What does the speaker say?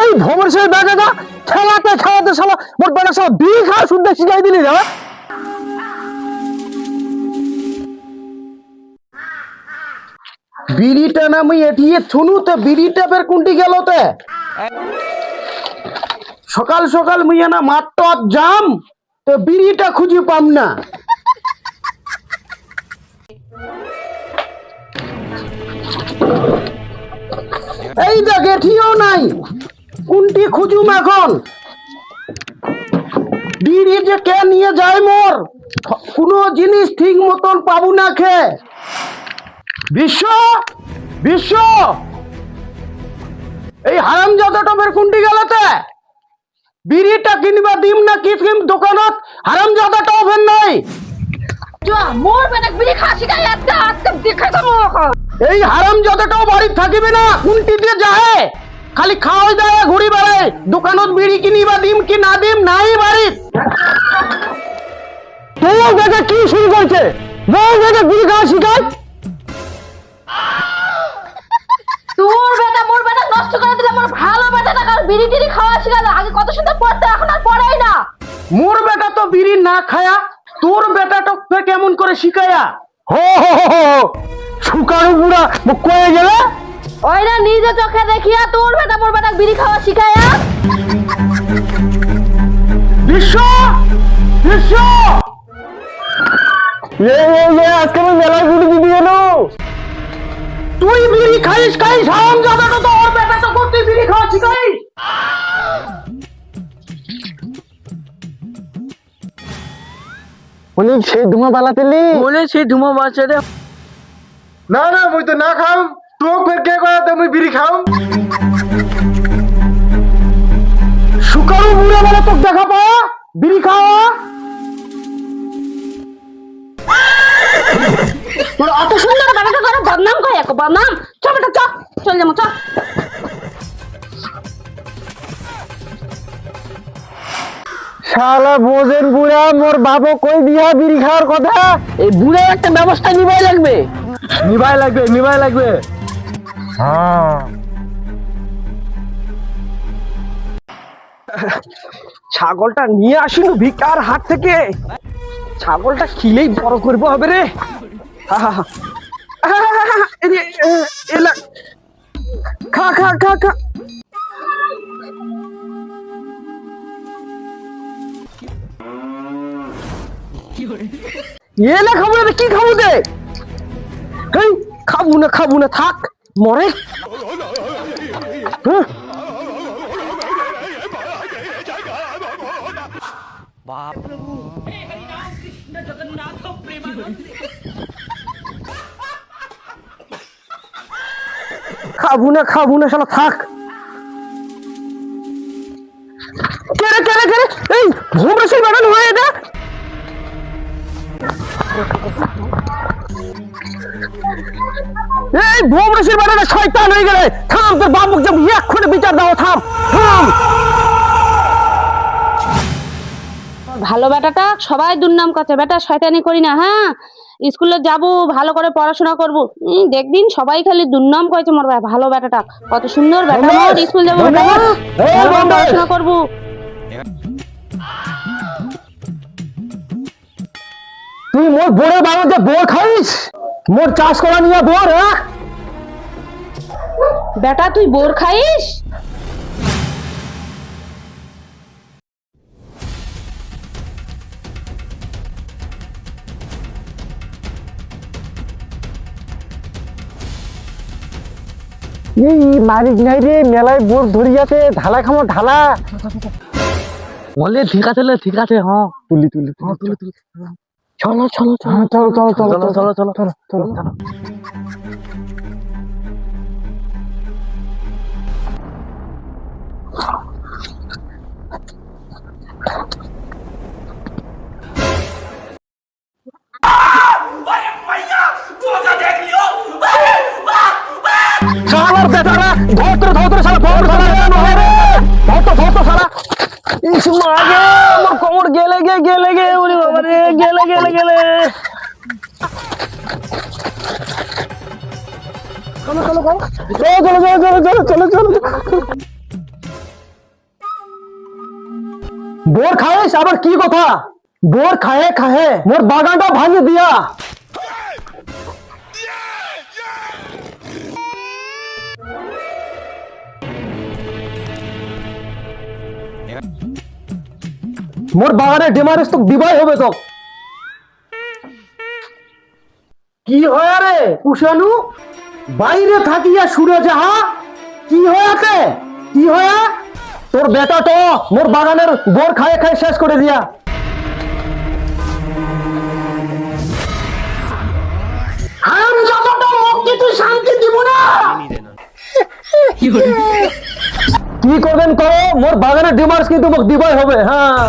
এই ভ্রমণ সে খেলাতে খেলাতে শালা শালা বিড়ি খাওয়া শিখাই দিলি না বিড়িটা না মুই এটিয়ে থুনু বিড়িটা ফের কুন্টি গেল তে সকাল সকাল মুই না মাত্র জাম, তো বিড়িটা খুঁজি পাম না। এই দেখ, এটিও নাই। কোনটি খুঁজুম এখন? বিড়ি যে কে নিয়ে যায় মোর? কোনো জিনিস ঠিক মতন পাবো না খে। বিশ্ব? বিশ্ব? এই হারাম জাদাটা বের কুন্টি গেলাতে বিড়িটা কিনবা দিম না কি কিম দোকানত? হারাম জাদাটাও ফের নাই মোর বেটা বিড়ি খাসি গায়ে আজকে আজকে দেখে তো এই হারাম জাদাটাও বাড়ি থাকিবে না কুন্টি দিয়ে যায় খালি খাওয়াই দেয় ঘুরি বেড়ায় দোকানত বিড়ি কিনিবা দিম কি না দিম নাই বাড়ি তোর দেখে কি শুরু করছে? দেখে বিড়ি খাওয়া শিখায় তোর বেটা মোর বেটা নষ্ট করে দিলে মোর ভালো বেটাটা কারণ বিড়ি টিড়ি খাওয়া শিখালো। আগে কত সুন্দর পড়তে এখন আর পড়াই না। মোর বেটা তো বিড়ি না খায়া তোর বেটাটা কেমন করে শিখায়া? হো হো হো হো। শুকানো বুড়া কয়ে গেলে? ওইটা নিজে চোখে দেখিয়া তোর বেটা মোর বেটা বিড়ি খাওয়া শিখায়া বিশ্ব! বিশ্ব! এ এ এ আজকে আমি মেলায় ঘুরে দিবি এলো তুই বিড়ি খাইস খাইস হারাম জাদাটা তো ওর বেটা তো করতে বিড়ি খাওয়া শিখাইস। সেই ধুমা বালাতেলি বলে সেই ধুমো বাচ্চাটা না না মুই তো না খাম। তোক কে করাতে মুই বিড়ি খাম শুকারু বুড়া বলে তোক দেখা পাওয়া? বিড়ি খাওয়া? মোর অত সুন্দর বেটাটা করে বদনাম করে এক? বদনাম? চ বেটা চ চল যাব চ শালা বোঝেন বুড়া মোর বাবু কই দিয়া বিড়ি খাওয়ার কথা? এই বুড়ে একটা ব্যবস্থা নিবাই লাগবে। নিভাই লাগবে নিভাই লাগবে। ছাগলটা নিয়ে আসিনু ভিকার হাট থেকে। ছাগলটা খিলেই বড় করব হবে রে। খা খা খা খা। না কি খাব না খাব না, থাক। মরে? হ্যাঁ? খাব না খাব না, শালা, থাক। কেরে কেরে কেরে? এই ভোমরাসের বাগান হয়ে এটা এই ভোমরাসের বাগানে শয়তান হয়ে গেলে। থাম তোর বাবুক যাব এক্ষুনি বিচার দাও থাম থাম। ভালো বেটাটা সবাই দুর্নাম করছে। বেটা শয়তানি করি না হ্যাঁ? স্কুলে যাব ভালো করে পড়াশোনা করব। দেখদিন সবাই খালি দুর্নাম করেছে মোর বে- ভালো বেটাটা। কত সুন্দর বেটা মোর স্কুল যাব বেটা। ভালো। পড়াশোনা করব। তুই মোর বোরের বাগানতে বোর খাইস? মোর চাষ করা নিয়ে বোর হ্যাঁ? বেটা তুই বোর খাইস? এই মারিক নাই রে মেলায় বোর ধরিয়াতে ঢালা খামো ঢালা। বলে ঠিক আছে লে, ঠিক আছে হ্যাঁ। তুলি তুলি তুলি। তুলে তুলে। চলো চলো চলো চলো চলো চলো চলো চলো চলো চলো চলো শালার বেটারা ধরতে ধরতে শালা বড় শালা রে নহরে ধরতে ধরতে শালা ইস মাগে আমার কোমর গেলে গে গেলে গে উনি বাবা রে গেলে গেলে গেলে চলো চলো চলো চলো চলো চলো চলো চলো বোর খায়েস আবার কি কথা বোর খায়ে খায়ে মোর বাগানটা ভাঙে দিয়া Yeah. মোর বাগানে ডিমারেস তো দিবাই হবে তো কি হয় রে কুশানু? বাইরে থাকিয়া সুরে যাহা কি হয়াতে কি হয়া তোর বেটা তো মোর বাগানের বোর খায়ে খায়ে শেষ করে দিয়া। আমি যতটা মুক্তি তুই শান্তি দিব না। কি করবেন করো মোর বাগানের ডিমার্স কিন্তু মোক দিবাই হবে হ্যাঁ।